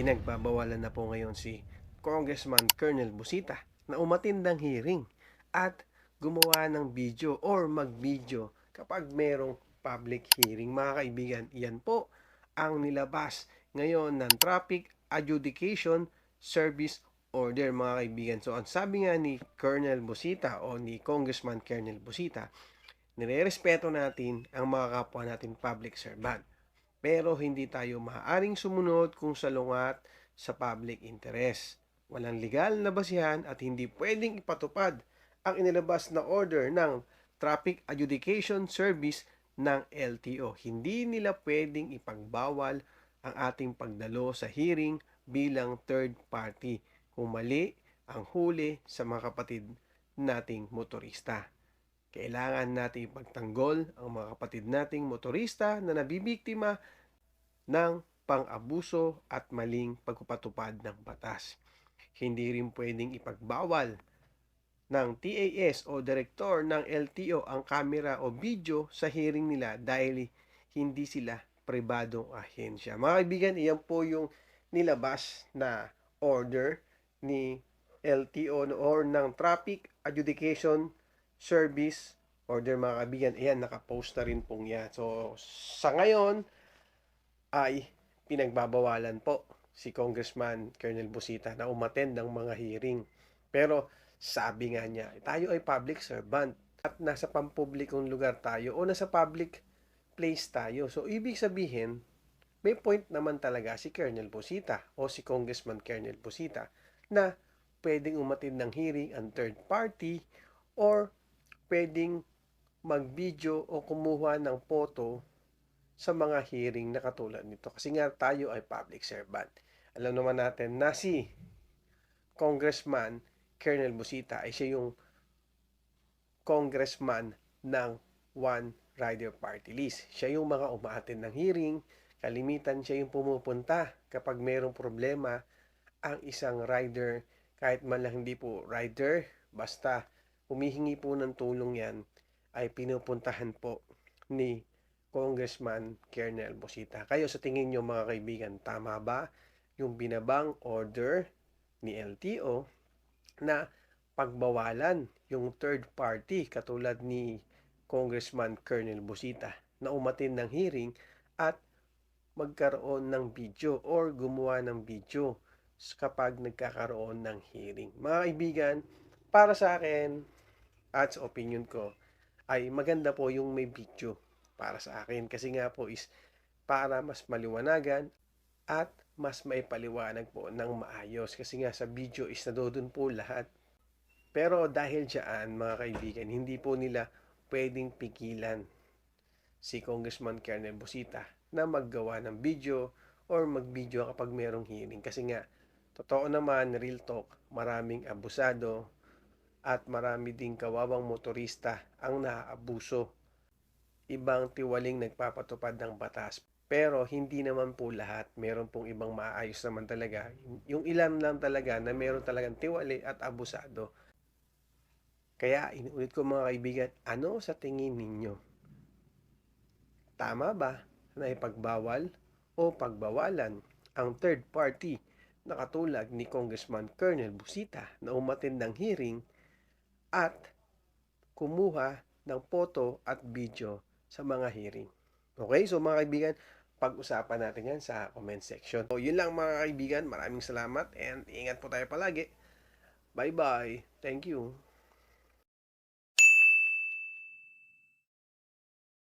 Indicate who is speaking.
Speaker 1: Pinagbabawalan na po ngayon si Congressman Colonel Busita na umatindang hearing at gumawa ng video or mag-video kapag merong public hearing. Mga kaibigan, iyan po ang nilabas ngayon ng Traffic Adjudication Service Order mga kaibigan. So ang sabi nga ni Colonel Busita o ni Congressman Colonel Busita, nire-respeto natin ang mga kapwa natin public servant. Pero hindi tayo maaaring sumunod kung salungat sa public interest. Walang legal na basihan at hindi pwedeng ipatupad ang inilabas na order ng Traffic Adjudication Service ng LTO. Hindi nila pwedeng ipagbawal ang ating pagdalo sa hearing bilang third party kung mali ang huli sa mga kapatid nating motorista. Kailangan natin ipagtanggol ang mga kapatid nating motorista na nabibiktima ng pang-abuso at maling pagpapatupad ng batas. Hindi rin pwedeng ipagbawal ng TAS o direktor ng LTO ang kamera o video sa hearing nila dahil hindi sila pribadong ahensya. Mga kaibigan, iyan po yung nilabas na order ni LTO or ng Traffic Adjudication Service order mga kaibigan. Ayan, nakapost na rin pong yan. So, sa ngayon ay pinagbabawalan po si Congressman Colonel Busita na umattend ng mga hearing. Pero sabi nga niya, tayo ay public servant at nasa pampublikong lugar tayo o nasa public place tayo. So, ibig sabihin, may point naman talaga si Colonel Busita o si Congressman Colonel Busita na pwedeng umatid ng hearing ang third party or pwedeng mag-video o kumuha ng photo sa mga hearing na katulad nito. Kasi nga tayo ay public servant. Alam naman natin na si Congressman Colonel Busita ay siya yung congressman ng One Rider Party List. Siya yung mga umaatin ng hearing, kalimitan siya yung pumupunta kapag mayroong problema ang isang rider, kahit man lang hindi po rider, basta humihingi po ng tulong yan, ay pinupuntahan po ni Congressman Colonel Busita. Kayo sa tingin nyo mga kaibigan, tama ba yung binabang order ni LTO na pagbawalan yung third party katulad ni Congressman Colonel Busita na umatin ng hearing at magkaroon ng video or gumawa ng video kapag nagkakaroon ng hearing. Mga kaibigan, para sa akin at sa opinion ko ay maganda po yung may video para sa akin kasi nga po is para mas maliwanagan at mas maipaliwanag po ng maayos kasi nga sa video is nadodon po lahat. Pero dahil dyan mga kaibigan, hindi po nila pwedeng pigilan si Congressman Colonel Busita na maggawa ng video or mag-video kapag merong hearing. Kasi nga, totoo naman, real talk, maraming abusado at marami ding kawawang motorista ang naaabuso. Ibang tiwaling nagpapatupad ng batas. Pero hindi naman po lahat. Meron pong ibang maayos naman talaga. Yung ilan lang talaga na meron talagang tiwali at abusado. Kaya inuulit ko mga kaibigan, ano sa tingin ninyo? Tama ba na ipagbawal o pagbawalan ang third party na katulad ni Congressman Colonel Busita na umatin ng hearing at kumuha ng photo at video sa mga hearing. Okay, so mga kaibigan, pag-usapan natin yan sa comment section. So, yun lang mga kaibigan. Maraming salamat and ingat po tayo palagi. Bye-bye. Thank you.